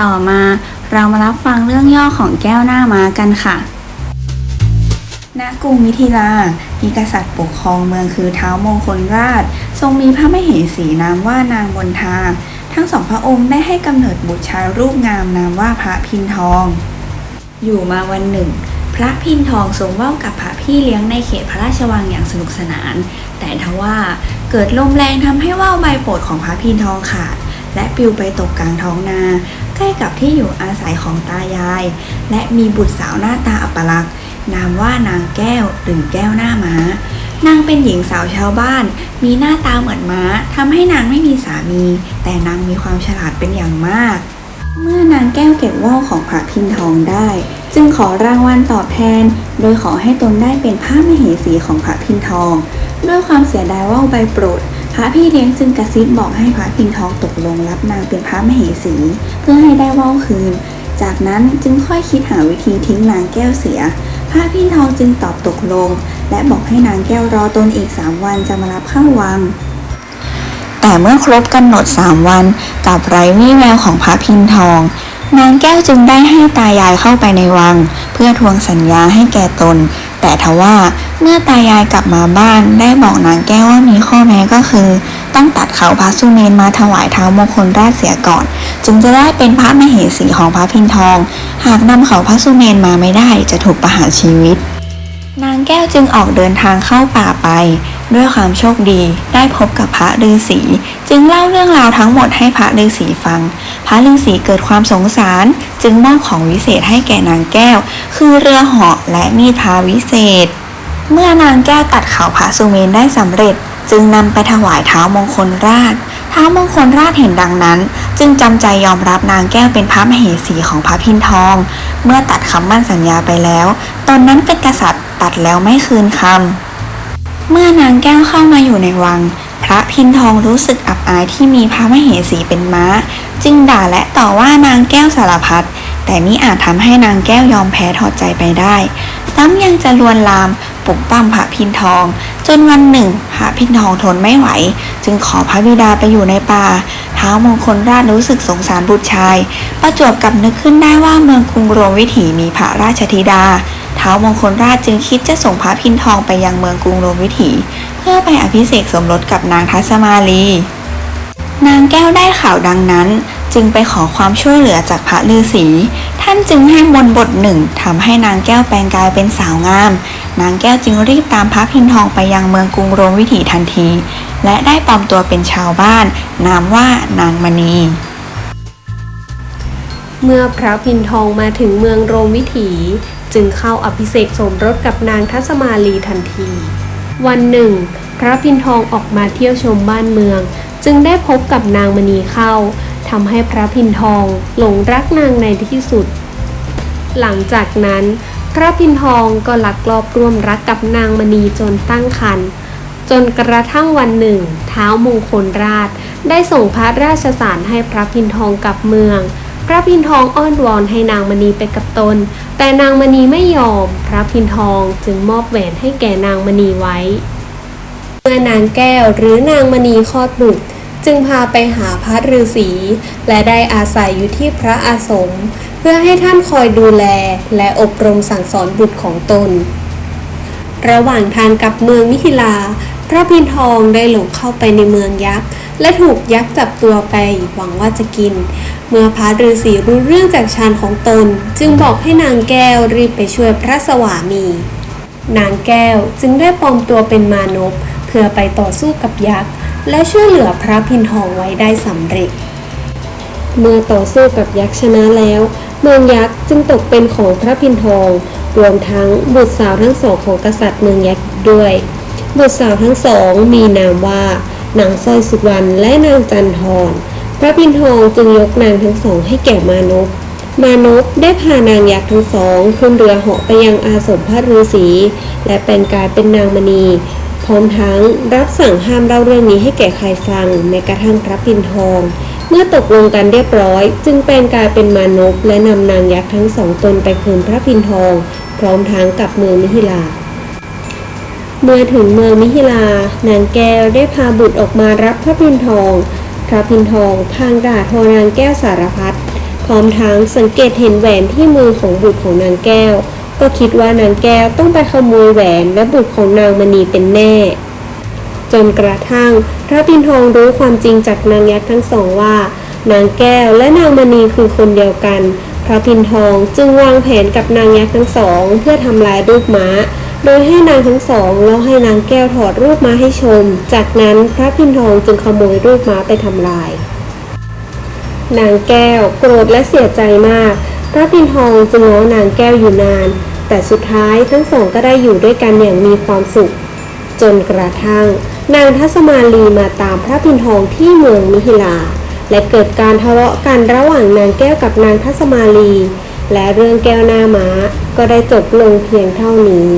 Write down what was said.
ต่อมา เรามารับฟังเรื่องย่อของแก้วหน้าม้ากันค่ะ ณ กรุงมิถิลา มีกษัตริย์ปกครองเมืองคือเท้าวมงคลราช ทรงมีพระมเหสีนามว่านางบนทา ทั้งสองพระองค์ได้ให้กำเนิดบุตรชายรูปงามนามว่าพระพินทอง อยู่มาวันหนึ่ง พระพินทองทรงเว่ากับพระพี่เลี้ยงในเขตพระราชวังอย่างสนุกสนาน แต่ทว่าเกิดลมแรงทำให้ว่าวใบโปรดของพระพินทองขาดและปลิวไปตกกลางท้องนา ใกล้กับที่อยู่อาศัยของตายาย และมีบุตรสาวหน้าตาอัปลักษณ์นามว่านางแก้วหรือแก้วหน้าม้านางเป็นหญิงสาวชาวบ้าน มีหน้าตาเหมือนม้าทำให้นางไม่มีสามี แต่นางมีความฉลาดเป็นอย่างมาก เมื่อนางแก้วเก็บว่าวของพระพินทองได้ จึงขอรางวัลตอบแทน โดยขอให้ตนได้เป็นพระมเหสีของพระพินทอง ด้วยความเสียดายว่าวใบโปรดพระพี่เลี้ยงจึงกระซิบบอกให้พระพินทองตกลงรับนางเป็นพระมเหสี พื่อให้ได้ว่าวคืน จากนั้นจึงค่อยคิดหาวิธีทิ้งนางแก้วเสีย พระพินทองจึงตอบตกลง และบอกให้นางแก้วรอตนอีกสามวันจะมารับเข้าวัง แต่เมื่อครบกำหนดสามวันกับไร้วี่แววของพระพินทอง นางแก้วจึงได้ให้ตายายเข้าไปในวัง เพื่อทวงสัญญาให้แก่ตน แต่ทว่าเมื่อตายายกลับมาบ้านได้บอกนางแก้วว่ามีข้อแม้ก็คือ ต้องตัดเขาพระสุเมนมาถวายเท้ามงคลราชเสียก่อน จึงจะได้เป็นพระมเหสีของพระพินทอง หากนำเขาพระสุเมนมาไม่ได้จะถูกประหารชีวิต นางแก้วจึงออกเดินทางเข้าป่าไป ด้วยความโชคดีได้พบกับพระฤาษีจึงเล่าเรื่องราวทั้งหมดให้พระฤาษีฟัง พระฤาษีเกิดความสงสาร จึงมอบของวิเศษให้แก่นางแก้ว คือเรือเหาะและมีดพาวิเศษ เมื่อนางแก้วตัดเขาพระสุเมนได้สำเร็จ จึงนำไปถวายเท้ามงคลราชเท้ามงคลราชเห็นดังนั้น จึงจำใจยอมรับนางแก้วเป็นพระมเหสีของพระพินทอง เมื่อตัดคำมั่นสัญญาไปแล้ว ตอนนั้นเป็นกษัตริย์ตัดแล้วไม่คืนคำเมื่อนางแก้วเข้ามาอยู่ในวัง พระพินทองรู้สึกอับอายที่มีพระมเหสีเป็นม้า จึงด่าและต่อว่านางแก้วสารพัดแต่มิอาจทำให้นางแก้วยอมแพ้ถอดใจไปได้ ซ้ำยังจะลวนลามปลุกปั้มพระพินทอง จนวันหนึ่งพระพินทองทนไม่ไหว จึงขอพระบิดาไปอยู่ในป่าเท้ามงคลราชรู้สึกสงสารบุตรชาย ประจวบกับนึกขึ้นได้ว่าเมืองกรุงโรมวิถีมีพระราชธิดาเท้ามงคลราชจึงคิดจะส่งพระพินทองไปยังเมืองกรุงโรมวิถี เพื่อไปอภิเษกสมรสกับนางทัศมาลี นางแก้วได้ข่าวดังนั้น จึงไปขอความช่วยเหลือจากพระฤาษี ท่านจึงให้มนต์บทหนึ่งทำให้นางแก้วแปลงกายเป็นสาวงาม นางแก้วจึงรีบตามพระพินทองไปยังเมืองกรุงโรมวิถีทันที และได้ปลอมตัวเป็นชาวบ้าน นามว่านางมณี เมื่อพระพินทองมาถึงเมืองโรมวิถีจึงเข้าอภิเษกสมรสกับนางทัศมาลีทันที วันหนึ่ง พระพินทองออกมาเที่ยวชมบ้านเมือง จึงได้พบกับนางมณีเข้า ทำให้พระพินทองหลงรักนางในที่สุด หลังจากนั้น พระพินทองก็ลักลอบร่วมรักกับนางมณีจนตั้งครรภ์จนกระทั่งวันหนึ่งเท้าวมงคลราช ได้ส่งพระราชสารให้พระพินทองกลับเมือง พระพินทองอ้อนวอนให้นางมณีไปกับตน แต่นางมณีไม่ยอม พระพินทองจึงมอบแหวนให้แก่นางมณีไว้ เมื่อนางแก้วหรือนางมณีคลอดบุตร จึงพาไปหาพระฤาษีและได้อาศัยอยู่ที่พระอาสม เพื่อให้ท่านคอยดูแลและอบรมสั่งสอนบุตรของตน ระหว่างทางกลับเมืองมิถิลา พระพินทองได้หลงเข้าไปในเมืองยักษ์และถูกยักษ์จับตัวไปหวังว่าจะกิน เมื่อพระฤาษีรู้เรื่องจากฌานของตน จึงบอกให้นางแก้วรีบไปช่วยพระสวามี นางแก้วจึงได้ปลอมตัวเป็นมานพเพื่อไปต่อสู้กับยักษ์ และช่วยเหลือพระพินทองไว้ได้สำเร็จ เมื่อต่อสู้กับยักษ์ชนะแล้ว เมืองยักษ์จึงตกเป็นของพระพินทอง รวมทั้งบุตรสาวทั้งสองของกษัตริย์เมืองยักษ์ด้วย บุตรสาวทั้งสองมีนามว่านางสร้อยสุวรรณและนางจันทรพระพินทองจึงยกนางทั้งสองให้แก่มานพมานพได้พานางยักษ์ทั้งสองขึ้นเรือเหาะไปยังอาสมพระฤาษีและเป็นกายเป็นนางมณี ร้อมทั้งรับสั่งห้ามเล่าเรื่องนี้ให้แก่ใครฟังแม้กระทั่งพระพินทอง เมื่อตกลงกันเรียบร้อย จึงแปลงกายเป็นมานพและนำนางยักษ์ทั้งสองตนไปคืนพระพินทอง พร้อมทั้งกลับเมืองมิถิลา เมื่อถึงเมืองมิถิลานางแก้วได้พาบุตรออกมารับพระพินทอง พระพินทองพางด่าทอนางแก้วสารพัดพร้อมทั้งสังเกตเห็นแหวนที่มือของบุตรของนางแก้ว ก็คิดว่านางแก้วต้องไปขโมยแหวนและบุตรของนางมณีเป็นแน่ จนกระทั่งพระพินทองรู้ความจริงจากนางยักษ์ทั้งสองว่า นางแก้วและนางมณีคือคนเดียวกัน พระพินทองจึงวางแผนกับนางยักษ์ทั้งสอง เพื่อทำลายรูปม้า โดยให้นางทั้งสองแล้วให้นางแก้วถอดรูปม้าให้ชม จากนั้นพระพินทองจึงขโมยรูปม้าไปทำลาย นางแก้วโกรธและเสียใจมากพระพินทองจึงง้อนางแก้วอยู่นาน แต่สุดท้ายทั้งสองก็ได้อยู่ด้วยกันอย่างมีความสุข จนกระทั่ง นางทัศมาลีมาตามพระพินทองที่เมืองมิถิลา และเกิดการทะเลาะกันระหว่างนางแก้วกับนางทัศมาลี และเรื่องแก้วหน้าม้าก็ได้จบลงเพียงเท่านี้